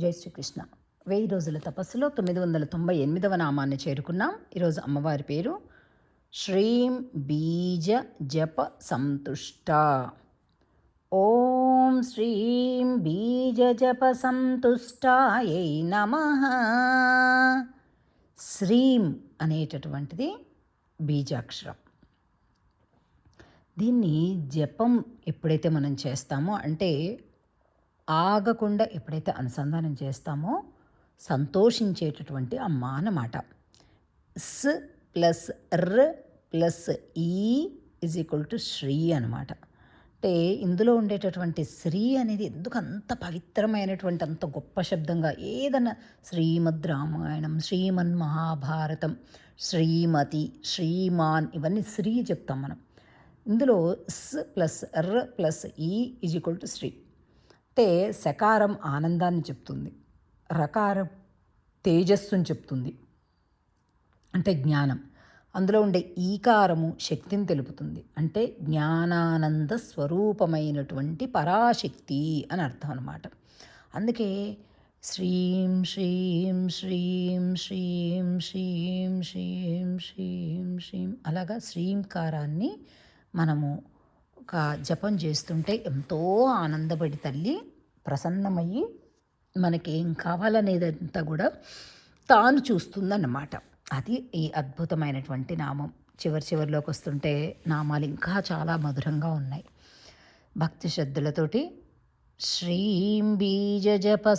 జై శ్రీకృష్ణ. వెయ్యి రోజుల తపస్సులో తొమ్మిది వందల తొంభై ఎనిమిదవ నామాన్ని చేరుకున్నాం. ఈరోజు అమ్మవారి పేరు శ్రీం బీజ జప సంతుష్ట. ఓం శ్రీం బీజ జప సంతుష్టాయై నమ. శ్రీం అనేటటువంటిది బీజాక్షరం. దీన్ని జపం ఎప్పుడైతే మనం చేస్తామో అంటే ఆగకుండా ఎప్పుడైతే అనుసంధానం చేస్తామో సంతోషించేటటువంటి అమ్మ అన్నమాట స్ ప్లస్ ర్ ప్లస్ ఈ ఇజ్ ఈక్వల్ టు శ్రీ అనమాట అంటే ఇందులో ఉండేటటువంటి శ్రీ అనేది ఎందుకు అంత పవిత్రమైనటువంటి అంత గొప్ప శబ్దంగా ఏదన్నా శ్రీమద్ రామాయణం శ్రీమన్ మహాభారతం శ్రీమతి శ్రీమాన్ ఇవన్నీ శ్రీ చెప్తాం మనం. ఇందులో స్ ప్లస్ ర్ ప్లస్ ఈ ఈజ్ ఈక్వల్ టు శ్రీ. అంటే సకారం ఆనందాన్ని చెప్తుంది రకారం తేజస్సుని చెప్తుంది అంటే జ్ఞానం. అందులో ఉండే ఈకారము శక్తిని తెలుపుతుంది. అంటే జ్ఞానానంద స్వరూపమైనటువంటి పరాశక్తి అని అర్థం అనమాట అందుకే శ్రీం శ్రీం శ్రీం శ్రీం శ్రీం శ్రీం శ్రీం శ్రీం అలాగా శ్రీంకారాన్ని మనము జపం చేస్తుంటే ఎంతో ఆనందపడి తల్లి ప్రసన్నమయ్యి మనకి ఏం కావాలనేదంతా కూడా తాను చూస్తుందన్నమాట. అది ఈ అద్భుతమైనటువంటి నామం. చివరి చివరిలోకి వస్తుంటే నామాలు ఇంకా చాలా మధురంగా ఉన్నాయి. భక్తి శ్రద్ధలతోటి శ్రీం బీజ జప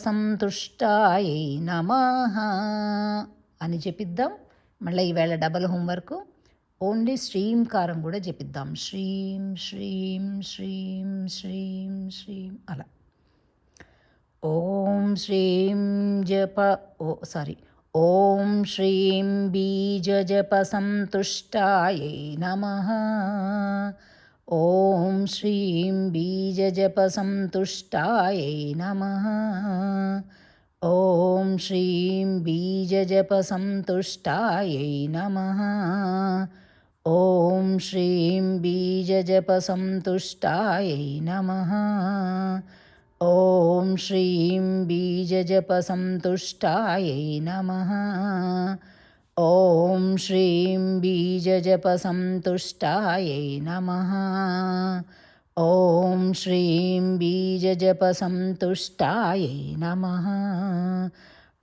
నమ అని చెప్పిద్దాం. మళ్ళీ ఈవేళ డబల్ హోంవర్క్ ఓన్లీ శ్రీంకారం కూడా చెప్పిద్దాం శ్రీం శ్రీం శ్రీం శ్రీం శ్రీం అలా. ఓం శ్రీం జప ఓ సారీ ఓం శ్రీం బీజ జప సంతుష్టాయై నమ. ఓం శ్రీం బీజ జప సంతుష్టాయై నమ. ఓం శ్రీం బీజ జప ॐ श्रीं बीजजपसन्तुष्टायै नमः। ॐ श्रीं बीजजपसन्तुष्टायै नमः। ॐ श्रीं बीजजपसन्तुष्टायै नमः। ॐ श्रीं बीजजपसन्तुष्टायै नमः।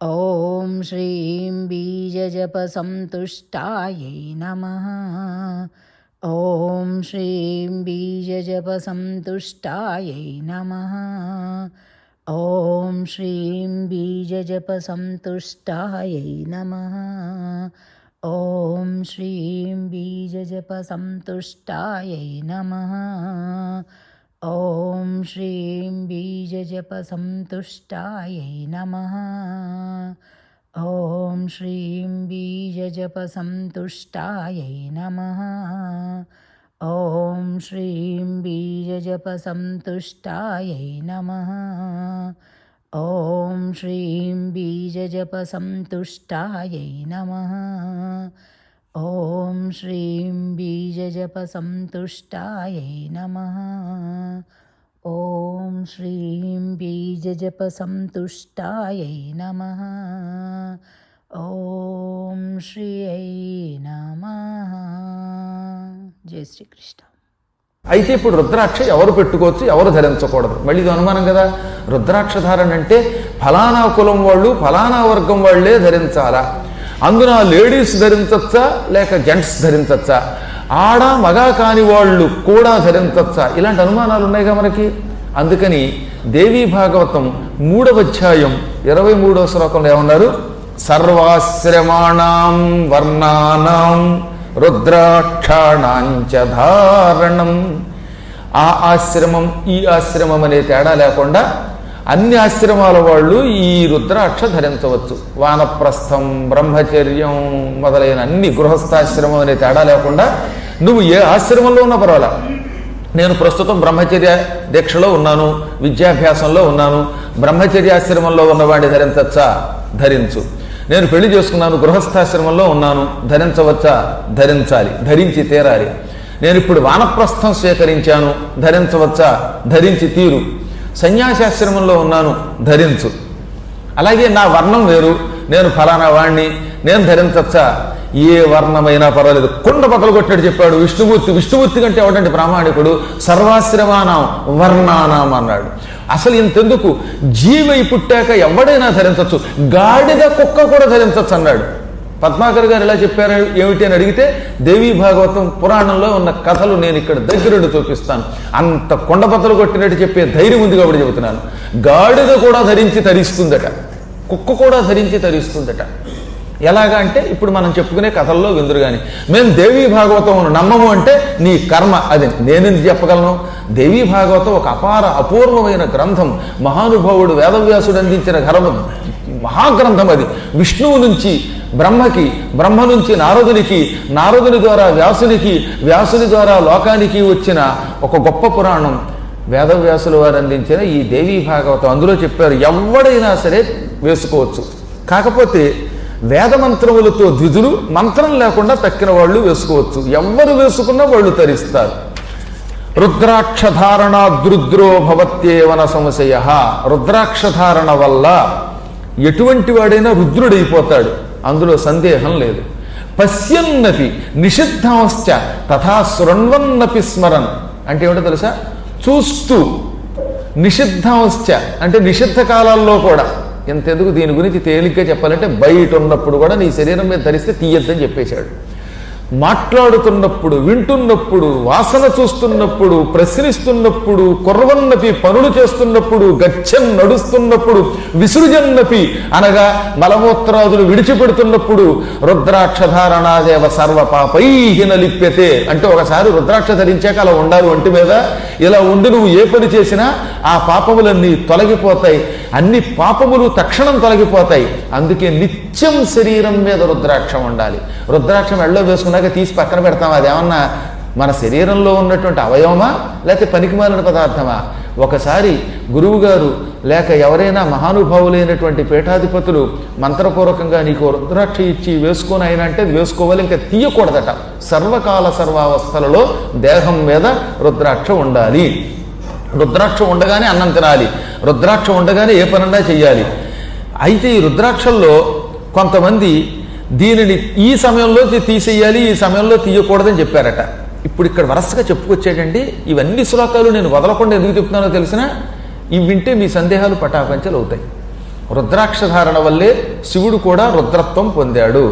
ॐ श्रीं बीजजपसन्तुष्टायै नमः। ॐ श्रीं बीजजपसन्तुष्टायै नमः। ॐ श्रीं बीजजपसन्तुष्टायै नमः। ॐ श्रीं बीजजपसन्तुष्टायै नमः। ॐ श्रीं बीजजपसन्तुष्टायै नमः। ॐ श्रीं बीजजपसन्तुष्टायै नमः। ॐ श्रीं बीजजपसन्तुष्टायै नमः। ॐ श्रीं बीजजपसन्तुष्टायै नमः। ఓం శ్రీం బీజజప श्रीं నమ. ఓం శ్రీం బీజజప बीजजपसन्तुष्टायै నమ. ఓం శ్రీ నమ. జయ శ్రీకృష్ణ. అయితే ఇప్పుడు రుద్రాక్ష ఎవరు పెట్టుకోవచ్చు? ఎవరు ధరించకూడదు? మళ్ళీ ఇది అనుమానం కదా? రుద్రాక్ష ధారణ అంటే ఫలానా కులం వాళ్ళు ఫలానా వర్గం వాళ్ళే ధరించాలా? అందున లేడీస్ ధరించచ్చా? లేక జెంట్స్ ధరించచ్చా? ఆడ మగ కాని వాళ్ళు కూడా ధరించచ్చా? ఇలాంటి అనుమానాలు ఉన్నాయిగా మనకి. అందుకని దేవీ భాగవతం మూడవ అధ్యాయం ఇరవై మూడవ శ్లోకంలో ఏమన్నారు? సర్వాశ్రమాణం వర్ణానం రుద్రాక్షాణాంచ ధారణం. ఆ ఆశ్రమం ఈ ఆశ్రమం అనే తేడా లేకుండా అన్ని ఆశ్రమాల వాళ్ళు ఈ రుద్రాక్ష ధరించవచ్చు వానప్రస్థం బ్రహ్మచర్యం మొదలైన అన్ని గృహస్థాశ్రమం అనే తేడా లేకుండా నువ్వు ఏ ఆశ్రమంలో ఉన్నా పర్వాలా. నేను ప్రస్తుతం బ్రహ్మచర్య దీక్షలో ఉన్నాను విద్యాభ్యాసంలో ఉన్నాను బ్రహ్మచర్యాశ్రమంలో ఉన్నవాడిని ధరించచ్చా ధరించు. నేను పెళ్ళి చేసుకున్నాను గృహస్థాశ్రమంలో ఉన్నాను ధరించవచ్చా? ధరించాలి ధరించి తీరాలి. నేను ఇప్పుడు వానప్రస్థం స్వీకరించాను ధరించవచ్చా? ధరించి తీరు. సన్యాసాశ్రమంలో ఉన్నాను ధరించు. అలాగే నా వర్ణం వేరు. నేను ఫలానా వాణ్ణి నేను ధరించచ్చా. ఏ వర్ణమైనా పర్వాలేదు. కుండ పక్కలు కొట్టాడు చెప్పాడు విష్ణుమూర్తి. విష్ణుమూర్తి కంటే ఎవడంటే ప్రామాణికుడు సర్వాశ్రమానాం వర్ణానాం అన్నాడు. అసలు ఇంతెందుకు? జీవై పుట్టాక ఎవడైనా ధరించవచ్చు గాడిద కుక్క కూడా ధరించవచ్చు అన్నాడు. పద్మాకర్ గారు ఎలా చెప్పారు ఏమిటి అని అడిగితే దేవీ భాగవతం పురాణంలో ఉన్న కథలు నేను ఇక్కడ దగ్గరుండి చూపిస్తాను. అంత కొండబద్దలు కొట్టినట్టు చెప్పే ధైర్యం ఉంది కాబట్టి చెబుతున్నాను. గాడిద కూడా ధరించి తరిస్తుందట. కుక్క కూడా ధరించి తరిస్తుందట. ఎలాగా అంటే ఇప్పుడు మనం చెప్పుకునే కథల్లో విందురు కానీ మేము దేవీ భాగవతం నమ్మము అంటే నీ కర్మ అది నేనెందుకు చెప్పగలను? దేవీ భాగవతం ఒక అపార అపూర్వమైన గ్రంథం. మహానుభావుడు వేదవ్యాసుడు అందించిన గ్రంథం మహాగ్రంథం అది. విష్ణువు నుంచి బ్రహ్మకి బ్రహ్మ నుంచి నారదునికి నారదుని ద్వారా వ్యాసునికి వ్యాసుని ద్వారా లోకానికి వచ్చిన ఒక గొప్ప పురాణం. వేదవ్యాసుల వారు అందించిన ఈ దేవీ భాగవతం. అందులో చెప్పారు ఎవడైనా సరే వేసుకోవచ్చు. కాకపోతే వేద మంత్రములతో ద్విజులు మంత్రం లేకుండా తక్కిన వాళ్ళు వేసుకోవచ్చు. ఎవ్వరు వేసుకున్నా వాళ్ళు తరిస్తారు. రుద్రాక్షధారణ దృద్రో భవత్యేవన సంశయ. రుద్రాక్షధారణ వల్ల ఎటువంటి వాడైనా రుద్రుడైపోతాడు. అందులో సందేహం లేదు. పశ్యన్నపి నిషిద్ధాంశ్చ తథా శృణ్వన్నపి స్మరన్. అంటే ఏమిటో తెలుసా? చూస్తూ. నిషిద్ధాంశ్చ అంటే నిషిద్ధ కాలాల్లో కూడా. ఎంతెందుకు దీని గురించి తేలిగ్గా చెప్పాలంటే బయట ఉన్నప్పుడు కూడా నీ శరీరం మీద ధరిస్తే తీయద్దని చెప్పేశాడు. మాట్లాడుతున్నప్పుడు వింటున్నప్పుడు వాసన చూస్తున్నప్పుడు ప్రశ్నిస్తున్నప్పుడు కుర్రవన్నపి పనులు చేస్తున్నప్పుడు గచ్చం నడుస్తున్నప్పుడు విసృజన్నపి అనగా మలమూత్రాదులు విడిచిపెడుతున్నప్పుడు రుద్రాక్షధారణాదేవ సర్వ పాపైహిన అంటే ఒకసారి రుద్రాక్ష ధరించాక అలా ఉండాలి ఒంటి మీద. ఇలా ఉండి నువ్వు ఏ పని చేసినా ఆ పాపములన్నీ తొలగిపోతాయి. అన్ని పాపములు తక్షణం తొలగిపోతాయి. అందుకే నిత్యం శరీరం మీద రుద్రాక్షం ఉండాలి. రుద్రాక్షం ఎళ్ళో వేసుకున్నాక తీసి పక్కన పెడతాం అదేమన్నా మన శరీరంలో ఉన్నటువంటి అవయవమా? లేకపోతే పనికిమాలిన పదార్థమా? ఒకసారి గురువుగారు లేక ఎవరైనా మహానుభావులైనటువంటి పీఠాధిపతులు మంత్రపూర్వకంగా నీకు రుద్రాక్ష ఇచ్చి వేసుకొని అయినా అంటే వేసుకోవాలి ఇంకా తీయకూడదట. సర్వకాల సర్వావస్థలలో దేహం మీద రుద్రాక్ష ఉండాలి. రుద్రాక్ష ఉండగానే అన్నం తినాలి. రుద్రాక్ష ఉండగానే ఏ పనన్నా చెయ్యాలి. అయితే ఈ రుద్రాక్షల్లో కొంతమంది దీనిని ఈ సమయంలో తీసేయాలి ఈ సమయంలో తీయకూడదని చెప్పారట. ఇప్పుడు ఇక్కడ వరుసగా చెప్పుకొచ్చాడండి ఇవన్నీ శ్లోకాలు నేను వదలకుండా ఎందుకు చెప్తున్నానో తెలిసిన ఇవి వింటే మీ సందేహాలు పటాపంచలు అవుతాయి రుద్రాక్ష ధారణ వల్లే శివుడు కూడా రుద్రత్వం పొందాడు.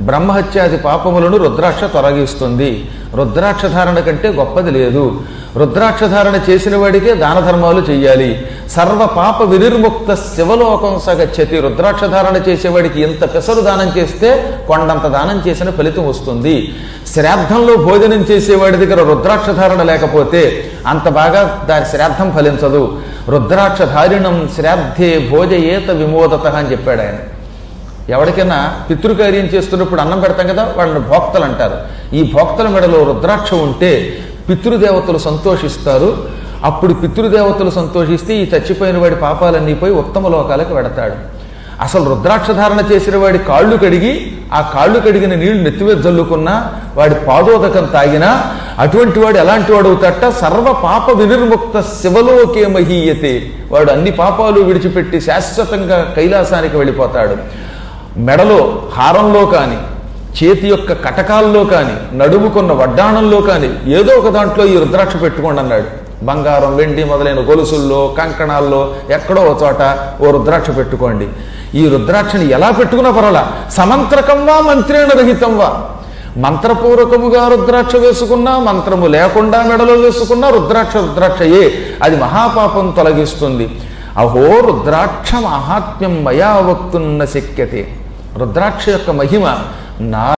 బ్రహ్మహత్యాది పాపములను రుద్రాక్ష తొలగిస్తుంది. రుద్రాక్ష ధారణ కంటే గొప్పది లేదు. రుద్రాక్ష ధారణ చేసిన వాడికే దాన ధర్మాలు చెయ్యాలి. సర్వ పాప వినిర్ముక్త శివలోకం సగచ్చతి. రుద్రాక్ష ధారణ చేసేవాడికి ఇంత పెసరు దానం చేస్తే కొండంత దానం చేసిన ఫలితం వస్తుంది. శ్రాద్ధంలో భోజనం చేసేవాడి దగ్గర రుద్రాక్ష ధారణ లేకపోతే అంత బాగా దాని శ్రాద్ధం ఫలించదు. రుద్రాక్ష ధారిణం శ్రాద్ధే భోజయేత విమోదత అని చెప్పాడు ఆయన. ఎవరికైనా పితృకార్యం చేస్తున్నప్పుడు అన్నం పెడతాం కదా వాళ్ళని భోక్తలు అంటారు. ఈ భోక్తల మెడలో రుద్రాక్ష ఉంటే పితృదేవతలు సంతోషిస్తారు. అప్పుడు పితృదేవతలు సంతోషిస్తే ఈ చచ్చిపోయిన వాడి పాపాలన్నీ పోయి ఉత్తమ లోకాలకు వెడతాడు. అసలు రుద్రాక్ష ధారణ చేసిన వాడి కాళ్ళు కడిగి ఆ కాళ్ళు కడిగిన నీళ్ళు నెత్తిమీద జల్లుకున్నా వాడి పాదోదకం తాగినా అటువంటి వాడు ఎలాంటి వాడు అవుతాట సర్వ పాప వినిర్ముక్త శివలోకే మహీయతే. వాడు అన్ని పాపాలు విడిచిపెట్టి శాశ్వతంగా కైలాసానికి వెళ్ళిపోతాడు. మెడలో హారంలో కానీ చేతి యొక్క కటకాల్లో కానీ నడుముకున్న వడ్డాణంలో కానీ ఏదో ఒక దాంట్లో ఈ రుద్రాక్ష పెట్టుకోండి అన్నాడు. బంగారం వెండి మొదలైన గొలుసుల్లో కంకణాల్లో ఎక్కడో ఒక చోట ఓ రుద్రాక్ష పెట్టుకోండి. ఈ రుద్రాక్షని ఎలా పెట్టుకున్నా పర్వాలా? సమంత్రకంవా మంత్రేణ రహితంవా మంత్రపూర్వకముగా రుద్రాక్ష వేసుకున్నా మంత్రము లేకుండా మెడలో వేసుకున్నా రుద్రాక్ష రుద్రాక్షయే. అది మహాపాపం తొలగిస్తుంది. అహో రుద్రాక్ష మహాత్మ్యం మయా వక్తున్న శక్యతే. రుద్రాక్ష యొక్క మహిమ నా